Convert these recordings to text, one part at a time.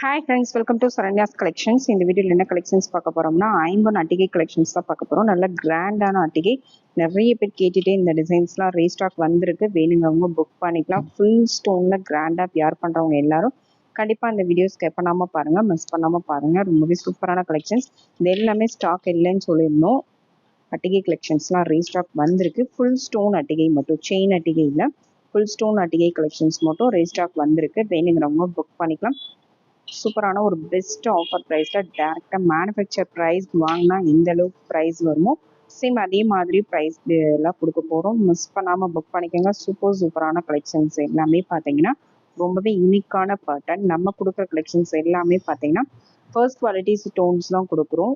Hi friends welcome to Saranya's collections இந்த வீடியோவில் என்ன கலெக்ஷன்ஸ் பார்க்க போகிறோம்னா ஐம்பது அட்டிகை கலெக்ஷன்ஸ் தான் பார்க்க போகிறோம் நல்ல கிராண்டான அட்டிகை. நிறைய பேர் கேட்டுகிட்டே இந்த டிசைன்ஸ்லாம் ரீஸ்டாக் வந்திருக்கு. வேணுங்கிறவங்க புக் பண்ணிக்கலாம். ஃபுல் ஸ்டோனில் கிராண்டாக பியார் பண்ணுறவங்க எல்லாரும் கண்டிப்பாக அந்த வீடியோ ஸ்கெப் பண்ணாமல் பாருங்கள் மிஸ் பண்ணாமல் பாருங்கள் ரொம்பவே சூப்பரான கலெக்ஷன்ஸ் இது எல்லாமே ஸ்டாக் இல்லைன்னு சொல்லியிருந்தோம். அட்டிகை கலெக்ஷன்ஸ்லாம் ரீஸ்டாக் வந்திருக்கு. ஃபுல் ஸ்டோன் அட்டிகை மட்டும் செயின் அட்டிகை இல்லை. ஃபுல் ஸ்டோன் அட்டிகை கலெக்ஷன்ஸ் மட்டும் ரீஸ்டாக் வந்திருக்கு. வேணுங்கிறவங்க புக் பண்ணிக்கலாம். சூப்பரான ஒரு பெஸ்ட் ஆஃபர் ப்ரைஸில் டேரெக்டாக மேனுஃபேக்சர் ப்ரைஸ் வாங்கினா எந்த அளவுக்கு ப்ரைஸ் வருமோ சேம் அதே மாதிரி ப்ரைஸ் எல்லாம் கொடுக்க போகிறோம் மிஸ் பண்ணாமல் புக் பண்ணிக்கோங்க. சூப்பர் சூப்பரான கலெக்ஷன்ஸ் எல்லாமே பார்த்தீங்கன்னா ரொம்பவே யூனிக்கான பேட்டர்ன் நம்ம கொடுக்குற கலெக்ஷன்ஸ் எல்லாமே பார்த்தீங்கன்னா ஃபர்ஸ்ட் குவாலிட்டி ஸ்டோன்ஸ் தான் கொடுக்குறோம்.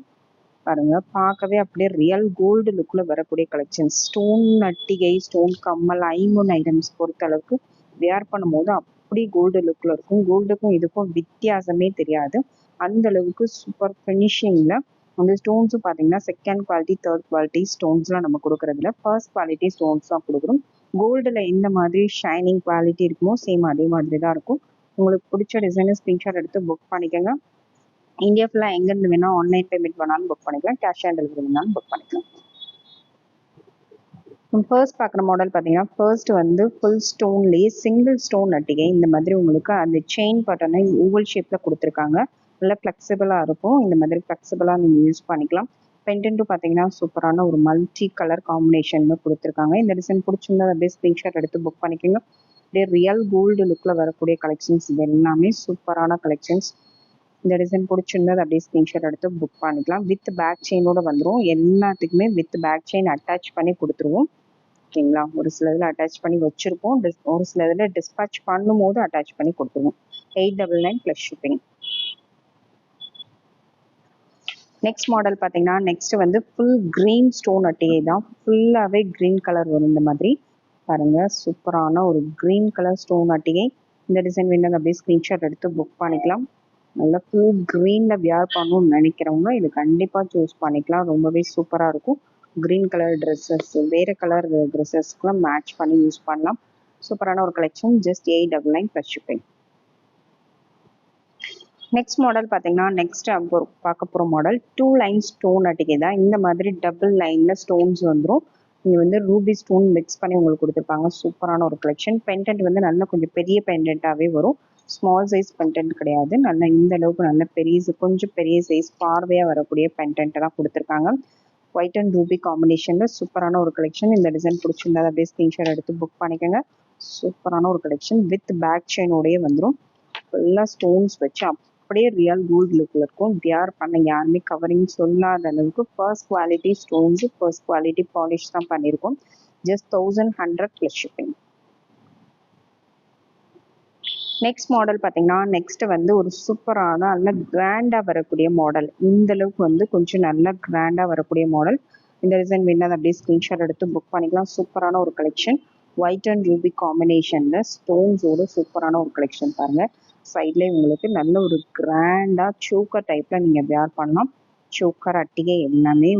பாருங்க பார்க்கவே அப்படியே ரியல் கோல்டு லுக்கில் வரக்கூடிய கலெக்ஷன்ஸ் ஸ்டோன் நட்டிகை ஸ்டோன் கம்மல் ஐம்பொன் ஐட்டம்ஸ் பொறுத்த அளவுக்கு வேர் பண்ணும்போது அப்படி கோல்டு லுக்கில் இருக்கும்? கோல்டுக்கும் இதுக்கும் வித்தியாசமே தெரியாது. அந்த அளவுக்கு சூப்பர் ஃபினிஷிங்கில் அந்த ஸ்டோன்ஸும் பார்த்தீங்கன்னா செகண்ட் குவாலிட்டி தேர்ட் குவாலிட்டி ஸ்டோன்ஸ்லாம் நம்ம கொடுக்குறதுல ஃபர்ஸ்ட் குவாலிட்டி ஸ்டோன்ஸ் தான் கொடுக்குறோம் கோல்டில் எந்த மாதிரி ஷைனிங் குவாலிட்டி இருக்குமோ சேம் அதே மாதிரி தான் இருக்கும். உங்களுக்கு பிடிச்ச டிசைனை ஸ்க்ரீன்ஷாட் எடுத்து புக் பண்ணிக்கோங்க. இந்தியா ஃபுல்லாக எங்கேருந்து வேணால் ஆன்லைன் பேமெண்ட் வேணாலும் புக் பண்ணிக்கலாம். கேஷ் ஆன் டெலிவரி வேணாலும் புக் பண்ணிக்கலாம். ஃபர்ஸ்ட் பார்க்குற மாடல் பார்த்தீங்கன்னா ஃபர்ஸ்ட் வந்து ஃபுல் ஸ்டோன்லேயே சிங்கிள் ஸ்டோன் அட்டிகை இந்த மாதிரி உங்களுக்கு அந்த செயின் பட்டனை ஓவல் ஷேப்பில் கொடுத்துருக்காங்க. நல்லா ஃப்ளெக்சிபிளாக இருக்கும். இந்த மாதிரி ஃப்ளெக்சிபிளாக நீங்கள் யூஸ் பண்ணிக்கலாம். பென்டென்ட்டும் பார்த்தீங்கன்னா சூப்பரான ஒரு மல்டி கலர் காம்பினேஷன் கொடுத்துருக்காங்க. இந்த டிசைன் பிடிச்சிருந்தா அப்படியே ஸ்க்ரீன்ஷாட் எடுத்து புக் பண்ணிக்கோங்க. அப்படியே ரியல் கோல்டு லுக்கில் வரக்கூடிய கலெக்ஷன்ஸ் இது எல்லாமே சூப்பரான கலெக்ஷன்ஸ் இந்த டிசைன் பிடிச்சிருந்தது அப்படியே ஸ்க்ரீன்ஷாட் எடுத்து புக் பண்ணிக்கலாம். வித் பேக் செயினோட வந்துடும் எல்லாத்துக்குமே வித் பேக் செயின் அட்டாச் பண்ணி கொடுத்துருவோம். ஓகேங்களா? ஒரு சில இதில் அட்டாச் பண்ணி வச்சுருப்போம் டிஸ் ஒரு சில இதில் டிஸ்பேச் பண்ணும்போது அட்டாச் பண்ணி கொடுத்துருவோம். Eight double nine plus shipping next model பார்த்தீங்கன்னா நெக்ஸ்ட் வந்து ஃபுல் க்ரீன் ஸ்டோன் அட்டையை தான். ஃபுல்லாகவே க்ரீன் கலர் வரும் இந்த மாதிரி. பாருங்க சூப்பரான ஒரு க்ரீன் கலர் ஸ்டோன் அட்டிகை இந்த டிசைன் வேணும் அப்படியே ஸ்க்ரீன்ஷாட் எடுத்து புக் பண்ணிக்கலாம். நல்லா ஃபுல் க்ரீனில் வியர் பண்ணணும்னு நினைக்கிறவங்க இது கண்டிப்பாக சூஸ் பண்ணிக்கலாம். ரொம்பவே சூப்பராக இருக்கும். க்ரீன் கலர் ட்ரெஸ்ஸஸ் வேறு கலர் ட்ரெஸ்ஸஸ்க்குலாம் மேட்ச் பண்ணி யூஸ் பண்ணலாம். சூப்பரான ஒரு collection just eight double nine plus shipping next model பார்த்தீங்கன்னா நெக்ஸ்ட் பார்க்க போகிற மாடல் டூ லைன் ஸ்டோன் அட்டிகை தான். இந்த மாதிரி டபுள் லைனில் ஸ்டோன்ஸ் வந்துடும் இங்கே வந்து ரூபி ஸ்டோன் மிக்ஸ் பண்ணி உங்களுக்கு கொடுத்துருப்பாங்க. சூப்பரான ஒரு கலெக்ஷன் பென்டென்ட் வந்து நல்ல கொஞ்சம் பெரிய பென்டென்ட்டாகவே வரும். ஸ்மால் சைஸ் பென்டென்ட் கிடையாது. நல்ல இந்த அளவுக்கு நல்ல பெரிய கொஞ்சம் பெரிய சைஸ் பார்வையாக வரக்கூடிய பென்டென்ட்டெல்லாம் தான் கொடுத்துருக்காங்க. ஒயிட் அண்ட் ரூபி காம்பினேஷனில் சூப்பரான ஒரு கலெக்ஷன் இந்த டிசைன் பிடிச்சிருந்தா அப்படியே ஸ்க்ரீன்ஷாட் எடுத்து புக் பண்ணிக்கோங்க. சூப்பரான ஒரு கலெக்ஷன் வித் பேக் செயினோடய வந்துடும் ஃபுல்லாக ஸ்டோன்ஸ் வச்சு அப்படியே ரியல் கோல்டு லுக்கில் இருக்கும். வியர் பண்ண யாருமே கவரிங் சொல்லாத அளவுக்கு first quality stones first quality polish தான் பண்ணியிருக்கோம் just thousand hundred plus shipping next model பார்த்தீங்கன்னா நெக்ஸ்ட் வந்து ஒரு சூப்பரான நல்ல கிராண்டாக வரக்கூடிய மாடல் இந்த அளவுக்கு வந்து கொஞ்சம் நல்ல கிராண்டாக வரக்கூடிய மாடல் இந்த டிசைன் வேணால் அப்படியே ஸ்க்ரீன்ஷாட் எடுத்து புக் பண்ணிக்கலாம். சூப்பரான ஒரு கலெக்ஷன் ஒயிட் அண்ட் ரூபி காம்பினேஷனில் ஸ்டோன்ஸோட சூப்பரான ஒரு கலெக்ஷன் பாருங்கள் சைட்லேயே உங்களுக்கு நல்ல ஒரு கிராண்டாக சோக்கர் டைப்பில் நீங்கள் வேர் பண்ணலாம். சோக்கர் அட்டிகை எல்லாமே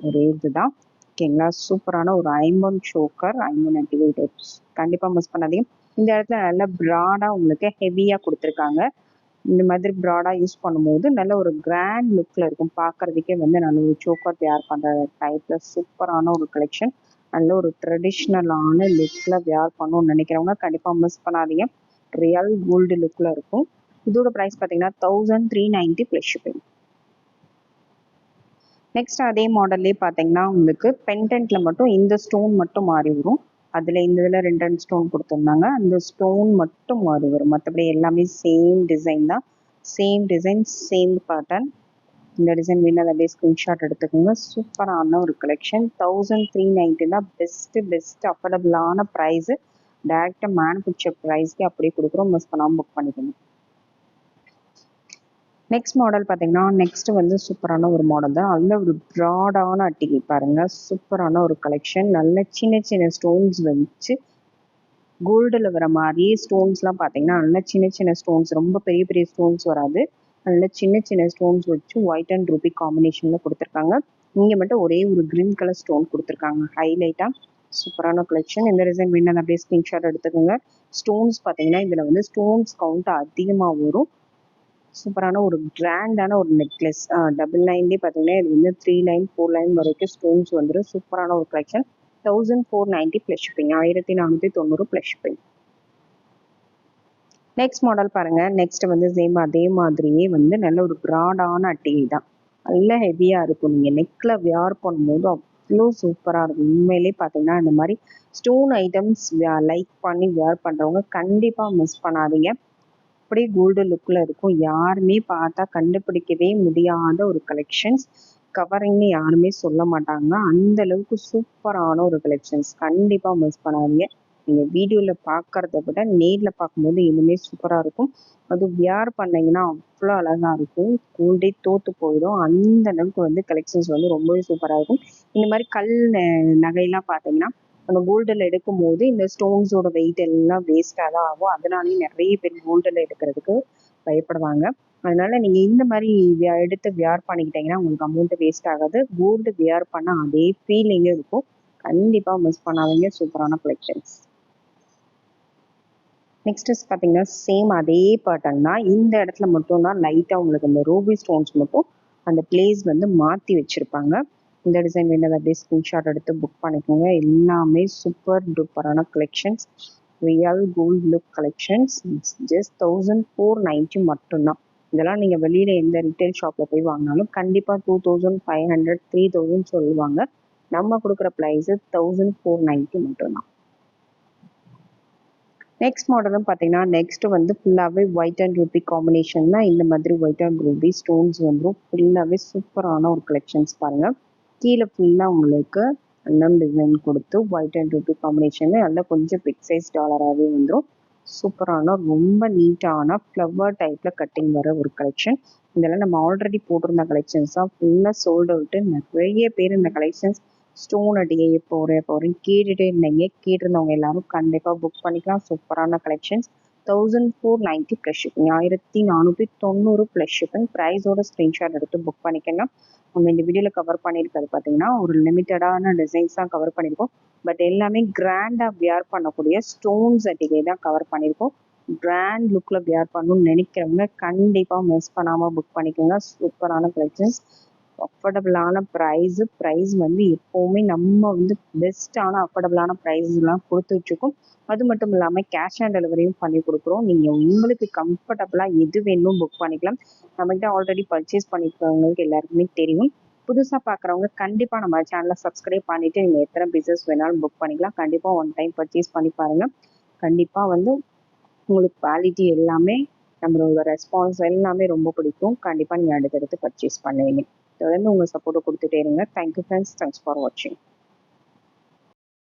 ஒரே இதுதான். ஓகேங்களா? சூப்பரான ஒரு ஐம்பன் சோக்கர் ஐம்பன் அட்டிகை டைப்ஸ் கண்டிப்பாக மிஸ் பண்ணாதீங்க. இந்த இடத்துல நல்ல ப்ராடாக உங்களுக்கு ஹெவியாக கொடுத்துருக்காங்க. இந்த மாதிரி ப்ராடாக யூஸ் பண்ணும்போது நல்ல ஒரு கிராண்ட் லுக்கில் இருக்கும். பார்க்குறதுக்கே வந்து நல்ல ஒரு சோக்கர் தயார் பண்ணுற டைப்பில் சூப்பரான ஒரு கலெக்ஷன் நல்ல ஒரு ட்ரெடிஷ்னலான லுக்கில் வியார் பண்ணணும்னு நினைக்கிறவங்க கண்டிப்பாக மிஸ் பண்ணாதீங்க. ரியல் கோல்டு லுக்கில் இருக்கும். இதோட ப்ரைஸ் பார்த்தீங்கன்னா thousand three ninety plus shipping next அதே மாடல்லே பார்த்தீங்கன்னா உங்களுக்கு பென்டென்ட்டில் மட்டும் இந்த ஸ்டோன் மட்டும் மாறி வரும். அதில் இந்த இதில் ரெண்டு ரெண்டு ஸ்டோன் கொடுத்துருந்தாங்க. அந்த ஸ்டோன் மட்டும் மாறி வரும் மற்றபடி எல்லாமே சேம் டிசைன் தான். சேம் டிசைன் சேம் பேட்டர்ன் இந்த டிசைன் வேணும் அப்படியே ஸ்க்ரீன்ஷாட் எடுத்துக்கோங்க. சூப்பரான ஒரு கலெக்ஷன் தௌசண்ட் த்ரீ நைன்ட்டி தான். பெஸ்ட்டு பெஸ்ட் அஃபோர்டபுளான ப்ரைஸு டேரெக்டாக மேனுஃபேக்சர் ப்ரைஸ்க்கு அப்படியே கொடுக்குறோம். மிஸ் பண்ணாமல் புக் பண்ணிக்கணும் நெக்ஸ்ட் மாடல் பார்த்தீங்கன்னா நெக்ஸ்ட் வந்து சூப்பரான ஒரு மாடல் தான். நல்ல ஒரு ப்ராடான அட்டிகை பாருங்க. சூப்பரான ஒரு கலெக்ஷன் நல்ல சின்ன சின்ன ஸ்டோன்ஸ் வச்சு கோல்டில் வர மாதிரியே ஸ்டோன்ஸ்லாம் பார்த்தீங்கன்னா நல்ல சின்ன சின்ன ஸ்டோன்ஸ் ரொம்ப பெரிய பெரிய ஸ்டோன்ஸ் வராது. நல்ல சின்ன சின்ன ஸ்டோன்ஸ் வச்சு ஒயிட் அண்ட் ரூபி காம்பினேஷனில் கொடுத்துருக்காங்க. இங்கே மட்டும் ஒரே ஒரு க்ரீன் கலர் ஸ்டோன் கொடுத்துருக்காங்க. ஹைலைட்டாக சூப்பரான கலெக்ஷன் இந்த டிசைன் வேணும் அப்படியே ஸ்கிரீன்ஷாட் எடுத்துக்கோங்க. ஸ்டோன்ஸ் பார்த்தீங்கன்னா இதில் வந்து ஸ்டோன்ஸ் கவுண்ட் அதிகமாக வரும். சூப்பரான ஒரு கிராண்டான ஒரு நெக்லஸ். டபுள் நைன்லேயே பார்த்தீங்கன்னா இது வந்து த்ரீ லைன் ஃபோர் லைன் வரைக்கும் ஸ்டோன்ஸ் வந்துடும் சூப்பரான ஒரு collection thousand four ninety plus shipping ஆயிரத்தி நானூற்றி தொண்ணூறு ப்ளஸ் ஷிப்பிங் நெக்ஸ்ட் மாடல் பாருங்கள் நெக்ஸ்ட் வந்து சேம் அதே மாதிரியே வந்து நல்ல ஒரு ப்ராடான அட்டிகை தான். நல்ல ஹெவியாக இருக்கும். நீங்கள் நெக்கில் வியார் பண்ணும்போது அவ்வளோ சூப்பராக இருக்கும். உண்மையிலே பார்த்தீங்கன்னா இந்த மாதிரி ஸ்டோன் ஐட்டம்ஸ் லைக் பண்ணி வியர் பண்ணுறவங்க கண்டிப்பாக மிஸ் பண்ணாதீங்க. அப்படியே கோல்டு லுக்கில் இருக்கும். யாருமே பார்த்தா கண்டுபிடிக்கவே முடியாத ஒரு கலெக்ஷன்ஸ் கவரிங்னு யாருமே சொல்ல மாட்டாங்க. அந்த அளவுக்கு சூப்பரான ஒரு கலெக்ஷன்ஸ் கண்டிப்பாக மிஸ் பண்ணாதீங்க. நீங்கள் வீடியோவில் பார்க்குறத விட நேரில் பார்க்கும்போது இன்னுமே சூப்பராக இருக்கும். அது வியர் பண்ணீங்கன்னா அவ்வளோ அழகாக இருக்கும். கோல்டே தோற்று போயிடும். அந்த அளவுக்கு வந்து கலெக்ஷன்ஸ் வந்து ரொம்பவே சூப்பராக இருக்கும். இந்த மாதிரி கல் நகையெல்லாம் பார்த்தீங்கன்னா அந்த கோல்டில் எடுக்கும் போது இந்த ஸ்டோன்ஸோட வெயிட் எல்லாம் வேஸ்ட்டாக தான் ஆகும். அதனாலேயும் நிறைய பேர் கோல்டில் எடுக்கிறதுக்கு பயப்படுவாங்க. அதனால நீங்கள் இந்த மாதிரி எடுத்து வியர் பண்ணிக்கிட்டீங்கன்னா உங்களுக்கு அமௌண்ட் வேஸ்ட் ஆகாது. கோல்டு வியர் பண்ண அதே ஃபீலிங்கே இருக்கும். கண்டிப்பாக மிஸ் பண்ணாதீங்க. சூப்பரான கலெக்ஷன்ஸ் நெக்ஸ்ட் பார்த்தீங்கன்னா சேம் அதே பேட்டர்ன் தான். இந்த இடத்துல மட்டும் தான் லைட்டாக உங்களுக்கு இந்த ரூபி ஸ்டோன்ஸ் மட்டும் அந்த பிளேஸ் வந்து மாற்றி வச்சுருப்பாங்க. இந்த டிசைன் வேணும் அப்படியே ஸ்க்ரீன்ஷாட் எடுத்து புக் பண்ணிக்கோங்க. எல்லாமே super டூப்பரான collections real gold look collections just thousand four ninety மட்டும்தான். இதெல்லாம் நீங்கள் வெளியில் எந்த ரிட்டைல் ஷாப்பில் போய் வாங்கினாலும் கண்டிப்பாக two thousand five hundred three thousand சொல்லுவாங்க. நம்ம கொடுக்குற ப்ரைஸு தௌசண்ட் ஃபோர் நைன்ட்டி மட்டும்தான். நெக்ஸ்ட் மாடலும் பார்த்தீங்கன்னா நெக்ஸ்ட் வந்து ஃபுல்லாகவே ஒயிட் அண்ட் ரூபி காம்பினேஷன் தான் இந்த மாதிரி ஒயிட் அண்ட் ரூபி ஸ்டோன்ஸ் வந்துடும் ஃபுல்லாகவே சூப்பரான ஒரு கலெக்ஷன்ஸ் பாருங்கள் கீழே ஃபுல்லாக உங்களுக்கு அண்ணன் டிசைன் கொடுத்து ஒயிட் அண்ட் ரூபி காம்பினேஷன் நல்லா கொஞ்சம் பிக் சைஸ் டாலராகவே வந்துடும் சூப்பரான ரொம்ப நீட்டான ஃப்ளவர் டைப்பில் கட்டிங் வர ஒரு கலெக்ஷன் இதெல்லாம் நம்ம ஆல்ரெடி போட்டிருந்த கலெக்ஷன்ஸ் தான் ஃபுல்லாக சோல்டு அவுட்டு நிறைய பேர் இந்த கலெக்ஷன்ஸ் ஸ்டோன் அடியே எப்போ போகிறேன் எப்போ கேட்டுகிட்டே இருந்தீங்க. கேட்டிருந்தவங்க எல்லாரும் கண்டிப்பாக புக் பண்ணிக்கலாம். சூப்பரான collections thousand four ninety plus shipping ஆயிரத்தி நானூற்றி தொண்ணூறு ப்ளஸ் ஷிப்பிங் ப்ரைஸோட ஸ்க்ரீன்ஷாட் எடுத்து புக் பண்ணிக்கோங்க. நம்ம இந்த வீடியோவில் கவர் பண்ணியிருக்கிறது பார்த்தீங்கன்னா ஒரு லிமிட்டடான டிசைன்ஸ் தான் கவர் பண்ணியிருக்கோம். பட் எல்லாமே கிராண்டாக வியர் பண்ணக்கூடிய ஸ்டோன்ஸ் அட்டிகை தான் கவர் பண்ணியிருக்கோம். கிராண்ட் லுக்கில் வியர் பண்ணணும்னு நினைக்கிறவங்க கண்டிப்பாக மிஸ் பண்ணாமல் புக் பண்ணிக்கோங்க. சூப்பரான கலெக்ஷன்ஸ் அஃபோர்டபுளான ப்ரைஸு ப்ரைஸ் வந்து எப்போவுமே நம்ம வந்து பெஸ்ட்டான அஃபோர்டபுளான ப்ரைஸ்லாம் கொடுத்து வச்சுருக்கோம். அது மட்டும் இல்லாமல் கேஷ் ஆன் டெலிவரியும் பண்ணி கொடுக்குறோம். நீங்கள் உங்களுக்கு கம்ஃபர்டபுளாக எது வேணும் புக் பண்ணிக்கலாம். நம்மகிட்ட ஆல்ரெடி பர்ச்சேஸ் பண்ணிக்கிறவங்களுக்கு எல்லாருக்குமே தெரியும். புதுசாக பார்க்குறவங்க கண்டிப்பாக நம்ம சேனலை சப்ஸ்கிரைப் பண்ணிவிட்டு நீங்கள் எத்தனை பிஸ்னஸ் வேணாலும் புக் பண்ணிக்கலாம். கண்டிப்பாக ஒன் டைம் பர்ச்சேஸ் பண்ணி பாருங்கள் கண்டிப்பாக வந்து உங்களுக்கு குவாலிட்டி எல்லாமே நம்மளோட ரெஸ்பான்ஸ் எல்லாமே ரொம்ப பிடிக்கும். கண்டிப்பாக நீங்கள் அடுத்தடுத்து பர்ச்சேஸ் பண்ணுவீங்க. தொடர்ந்து உங்கள் சப்போர்ட்டை கொடுத்துட்டே இருங்க. தேங்க்யூ ஃப்ரெண்ட்ஸ் தேங்க்ஸ் ஃபார் வாட்சிங்